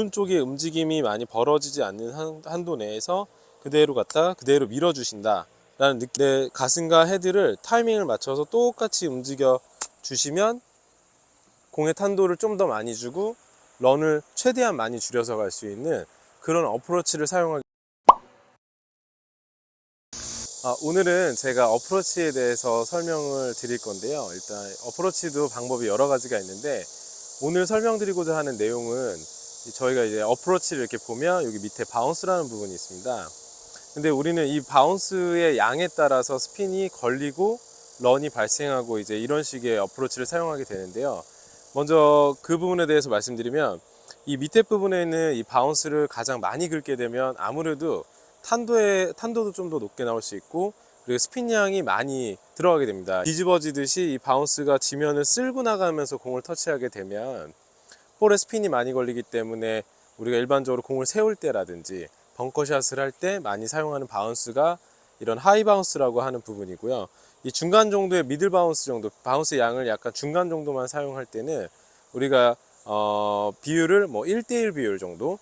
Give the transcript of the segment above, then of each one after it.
오른쪽의 움직임이 많이 벌어지지 않는 한- 한도 내에서 그대로 갔다가 그대로 밀어주신다. 라는 느- 내 가슴과 헤드를 타이밍을 맞춰서 똑같이 움직여 주시면 공의 탄도를 좀 더 많이 주고 런을 최대한 많이 줄여서 갈 수 있는 그런 어프로치를 사용하기 아, 오늘은 제가 어프로치에 대해서 설명을 드릴 건데요. 일단 어프로치도 방법이 여러 가지가 있는데 오늘 설명드리고자 하는 내용은 이 저희가 이제 어프로치를 이렇게 보면 여기 밑에 바운스라는 부분이 있습니다. 근데 우리는 이 바운스의 양에 따라서 스핀이 걸리고 런이 발생하고 이제 이런 식의 어프로치를 사용하게 되는데요. 먼저 그 부분에 대해서 말씀드리면 이 밑에 부분에 있는 이 바운스를 가장 많이 긁게 되면 아무래도 탄도의 탄도도 좀 더 높게 나올 수 있고 그리고 스핀 양이 많이 들어가게 됩니다. 뒤집어지듯이 이 바운스가 지면을 쓸고 나가면서 공을 터치하게 되면 볼에 스핀이 많이 걸리기 때문에 우리가 일반적으로 공을 세울 때라든지 벙커샷을 할 때 많이 사용하는 바운스가 이런 하이 바운스라고 하는 부분이고요. 이 중간 정도의 미들 바운스 정도, 바운스 양을 약간 중간 정도만 사용할 때는 우리가 어, 비율을 뭐 1대1 비율 정도,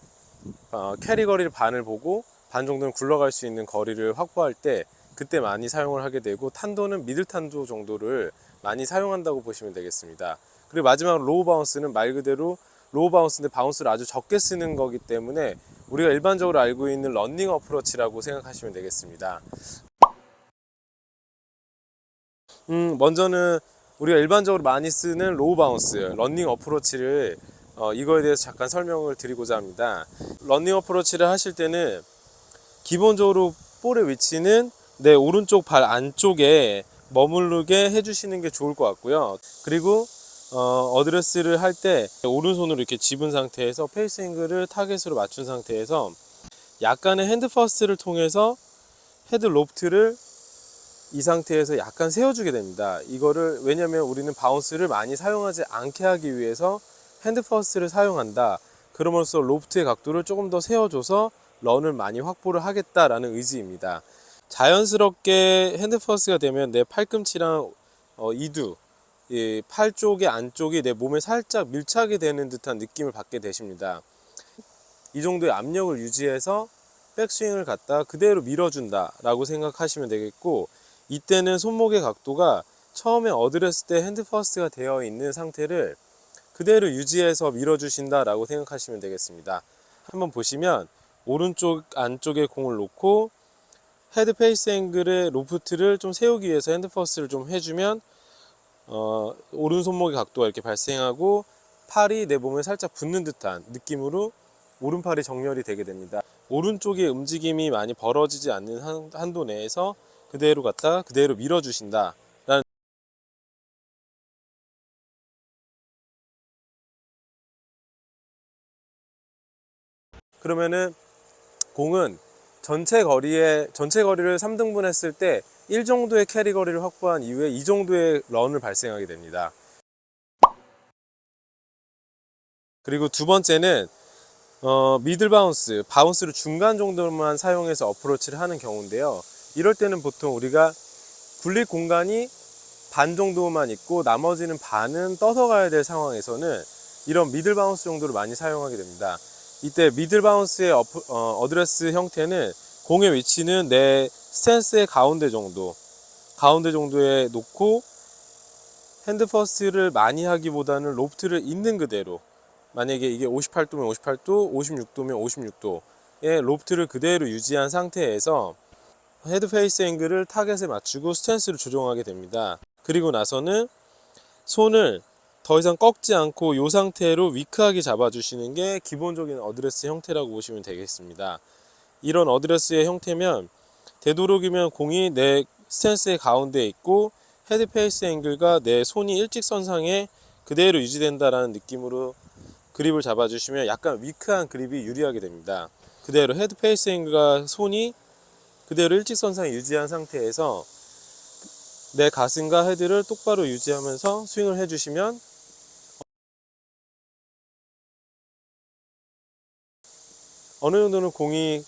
어, 캐리 거리를 반을 보고 반 정도는 굴러갈 수 있는 거리를 확보할 때 그때 많이 사용을 하게 되고 탄도는 미들 탄도 정도를 많이 사용한다고 보시면 되겠습니다. 그리고 마지막으로 로우 바운스는 말 그대로 로우 바운스인데 바운스를 아주 적게 쓰는 거기 때문에 우리가 일반적으로 알고 있는 런닝 어프로치라고 생각하시면 되겠습니다. 음, 먼저는 우리가 일반적으로 많이 쓰는 로우 바운스, 런닝 어프로치를 어, 이거에 대해서 잠깐 설명을 드리고자 합니다. 런닝 어프로치를 하실 때는 기본적으로 볼의 위치는 내 오른쪽 발 안쪽에 머무르게 해주시는 게 좋을 것 같고요. 그리고 어, 어드레스를 할 때 오른손으로 이렇게 집은 상태에서 페이스 앵글을 타겟으로 맞춘 상태에서 약간의 핸드 퍼스트를 통해서 헤드 로프트를 이 상태에서 약간 세워주게 됩니다. 이거를 왜냐면 우리는 바운스를 많이 사용하지 않게 하기 위해서 핸드 퍼스트를 사용한다. 그럼으로써 로프트의 각도를 조금 더 세워줘서 런을 많이 확보를 하겠다라는 의지입니다. 자연스럽게 핸드 퍼스트가 되면 내 팔꿈치랑 어, 이두, 이 팔 쪽의 안쪽이 내 몸에 살짝 밀착이 되는 듯한 느낌을 받게 되십니다. 이 정도의 압력을 유지해서 백스윙을 갖다 그대로 밀어준다 라고 생각하시면 되겠고 이때는 손목의 각도가 처음에 어드레스 때 핸드 퍼스트가 되어 있는 상태를 그대로 유지해서 밀어주신다 라고 생각하시면 되겠습니다. 한번 보시면 오른쪽 안쪽에 공을 놓고 헤드 페이스 앵글의 로프트를 좀 세우기 위해서 핸드 퍼스트를 좀 해주면 어, 오른 손목의 각도가 이렇게 발생하고 팔이 내 몸에 살짝 붙는 듯한 느낌으로 오른팔이 정렬이 되게 됩니다. 오른쪽의 움직임이 많이 벌어지지 않는 한, 한도 내에서 그대로 갔다가 그대로 밀어주신다. 그러면은 공은 전체 거리에 전체 거리를 3등분 했을 때 1 정도의 캐리 거리를 확보한 이후에 이 정도의 런을 발생하게 됩니다. 그리고 두 번째는 어, 미들 바운스, 바운스를 중간 정도만 사용해서 어프로치를 하는 경우인데요. 이럴 때는 보통 우리가 굴릴 공간이 반 정도만 있고 나머지는 반은 떠서 가야 될 상황에서는 이런 미들 바운스 정도를 많이 사용하게 됩니다. 이때 미들 바운스의 어, 드레스 형태는 공의 위치는 내 스탠스의 가운데 정도, 가운데 정도에 놓고 핸드 퍼스트를 많이 하기보다는 로프트를 있는 그대로 만약에 이게 58도면 58도, 56도면 56도의 로프트를 그대로 유지한 상태에서 헤드 페이스 앵글을 타겟에 맞추고 스탠스를 조정하게 됩니다. 그리고 나서는 손을 더 이상 꺾지 않고 이 상태로 위크하게 잡아주시는 게 기본적인 어드레스 형태라고 보시면 되겠습니다. 이런 어드레스의 형태면 되도록이면 공이 내 스탠스의 가운데에 있고 헤드 페이스 앵글과 내 손이 일직선상에 그대로 유지된다라는 느낌으로 그립을 잡아주시면 약간 위크한 그립이 유리하게 됩니다. 그대로 헤드 페이스 앵글과 손이 그대로 일직선상에 유지한 상태에서 내 가슴과 헤드를 똑바로 유지하면서 스윙을 해주시면 어느 정도는 공이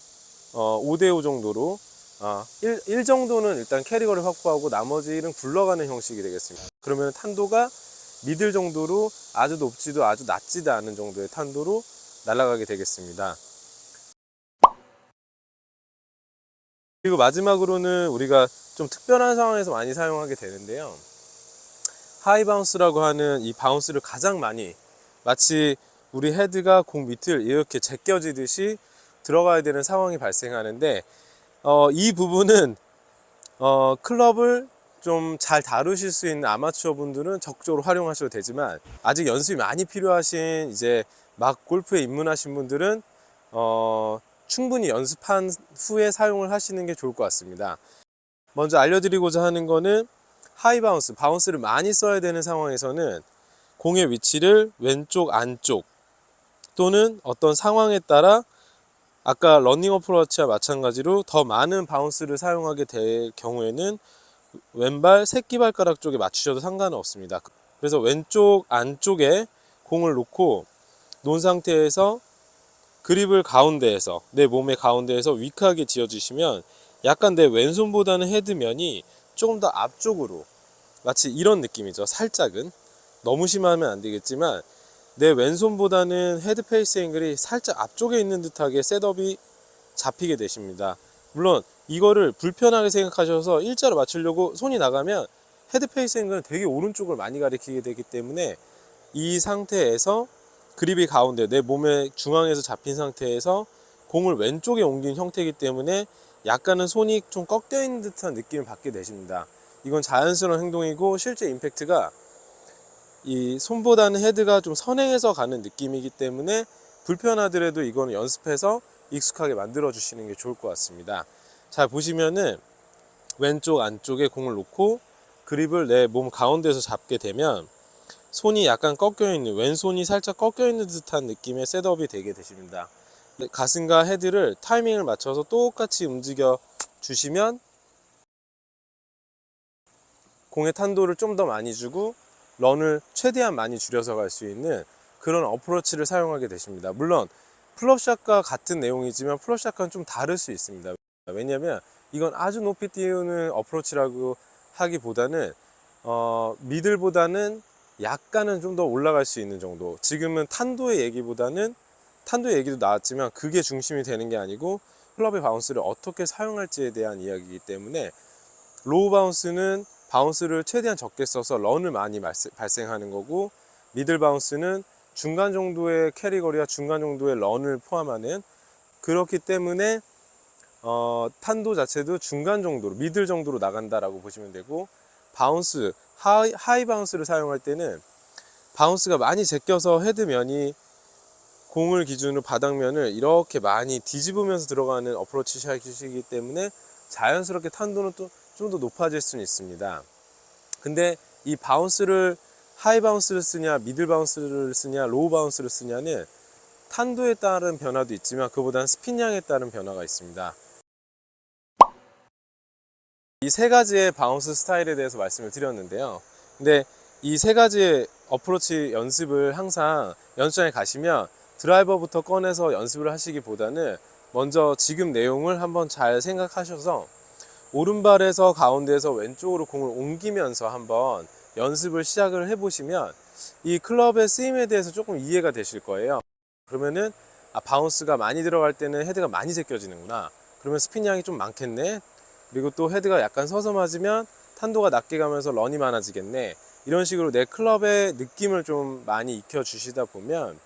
어, 5대5 정도로 아, 1, 1 정도는 일단 캐리거를 확보하고 나머지는 굴러가는 형식이 되겠습니다. 그러면 탄도가 미들 정도로 아주 높지도 아주 낮지도 않은 정도의 탄도로 날아가게 되겠습니다. 그리고 마지막으로는 우리가 좀 특별한 상황에서 많이 사용하게 되는데요. 하이 바운스라고 하는 이 바운스를 가장 많이 마치 우리 헤드가 공 밑을 이렇게 제껴지듯이 들어가야 되는 상황이 발생하는데 어, 이 부분은 어, 클럽을 좀 잘 다루실 수 있는 아마추어 분들은 적극적으로 활용하셔도 되지만 아직 연습이 많이 필요하신 이제 막 골프에 입문하신 분들은 어, 충분히 연습한 후에 사용을 하시는 게 좋을 것 같습니다. 먼저 알려드리고자 하는 거는 하이 바운스, 바운스를 많이 써야 되는 상황에서는 공의 위치를 왼쪽, 안쪽 또는 어떤 상황에 따라 아까 러닝 어프로치와 마찬가지로 더 많은 바운스를 사용하게 될 경우에는 왼발 새끼발가락 쪽에 맞추셔도 상관은 없습니다. 그래서 왼쪽 안쪽에 공을 놓고 놓은 상태에서 그립을 가운데에서 내 몸의 가운데에서 위크하게 지어주시면 약간 내 왼손보다는 헤드면이 조금 더 앞쪽으로 마치 이런 느낌이죠. 살짝은 너무 심하면 안 되겠지만 내 왼손보다는 헤드 페이스 앵글이 살짝 앞쪽에 있는 듯하게 셋업이 잡히게 되십니다. 물론 이거를 불편하게 생각하셔서 일자로 맞추려고 손이 나가면 헤드 페이스 앵글은 되게 오른쪽을 많이 가리키게 되기 때문에 이 상태에서 그립이 가운데 내 몸의 중앙에서 잡힌 상태에서 공을 왼쪽에 옮긴 형태이기 때문에 약간은 손이 좀 꺾여 있는 듯한 느낌을 받게 되십니다. 이건 자연스러운 행동이고 실제 임팩트가 이 손보다는 헤드가 좀 선행해서 가는 느낌이기 때문에 불편하더라도 이거는 연습해서 익숙하게 만들어 주시는 게 좋을 것 같습니다. 자 보시면은 왼쪽 안쪽에 공을 놓고 그립을 내 몸 가운데서 잡게 되면 손이 약간 꺾여 있는 왼손이 살짝 꺾여 있는 듯한 느낌의 셋업이 되게 되십니다. 가슴과 헤드를 타이밍을 맞춰서 똑같이 움직여 주시면 공의 탄도를 좀 더 많이 주고 런을 최대한 많이 줄여서 갈 수 있는 그런 어프로치를 사용하게 되십니다. 물론 플럽샷과 같은 내용이지만 플럽샷과는 좀 다를 수 있습니다. 왜냐하면 이건 아주 높이 띄우는 어프로치라고 하기보다는 어, 미들보다는 약간은 좀 더 올라갈 수 있는 정도. 지금은 탄도의 얘기보다는 탄도의 얘기도 나왔지만 그게 중심이 되는 게 아니고 클럽의 바운스를 어떻게 사용할지에 대한 이야기이기 때문에 로우 바운스는 바운스를 최대한 적게 써서 런을 많이 발생하는 거고 미들 바운스는 중간 정도의 캐리거리와 중간 정도의 런을 포함하는 그렇기 때문에 어, 탄도 자체도 중간 정도로 미들 정도로 나간다라고 보시면 되고 바운스 하이, 하이 바운스를 사용할 때는 바운스가 많이 제껴서 헤드면이 공을 기준으로 바닥면을 이렇게 많이 뒤집으면서 들어가는 어프로치 샷이기 때문에 자연스럽게 탄도는 또 좀 더 높아질 수는 있습니다. 근데 이 바운스를 하이 바운스를 쓰냐, 미들 바운스를 쓰냐, 로우 바운스를 쓰냐는 탄도에 따른 변화도 있지만 그보다는 스핀량에 따른 변화가 있습니다. 이 세 가지의 바운스 스타일에 대해서 말씀을 드렸는데요. 근데 이 세 가지의 어프로치 연습을 항상 연습장에 가시면 드라이버부터 꺼내서 연습을 하시기보다는 먼저 지금 내용을 한번 잘 생각하셔서 오른발에서 가운데에서 왼쪽으로 공을 옮기면서 한번 연습을 시작을 해보시면 이 클럽의 쓰임에 대해서 조금 이해가 되실 거예요. 그러면은 아, 바운스가 많이 들어갈 때는 헤드가 많이 제껴지는구나. 그러면 스핀량이 좀 많겠네. 그리고 또 헤드가 약간 서서 맞으면 탄도가 낮게 가면서 런이 많아지겠네. 이런 식으로 내 클럽의 느낌을 좀 많이 익혀 주시다 보면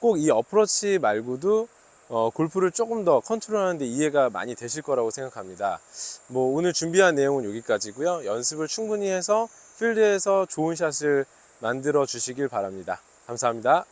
꼭 이 어프로치 말고도 어, 골프를 조금 더 컨트롤하는데 이해가 많이 되실 거라고 생각합니다. 뭐 오늘 준비한 내용은 여기까지고요. 연습을 충분히 해서 필드에서 좋은 샷을 만들어 주시길 바랍니다. 감사합니다.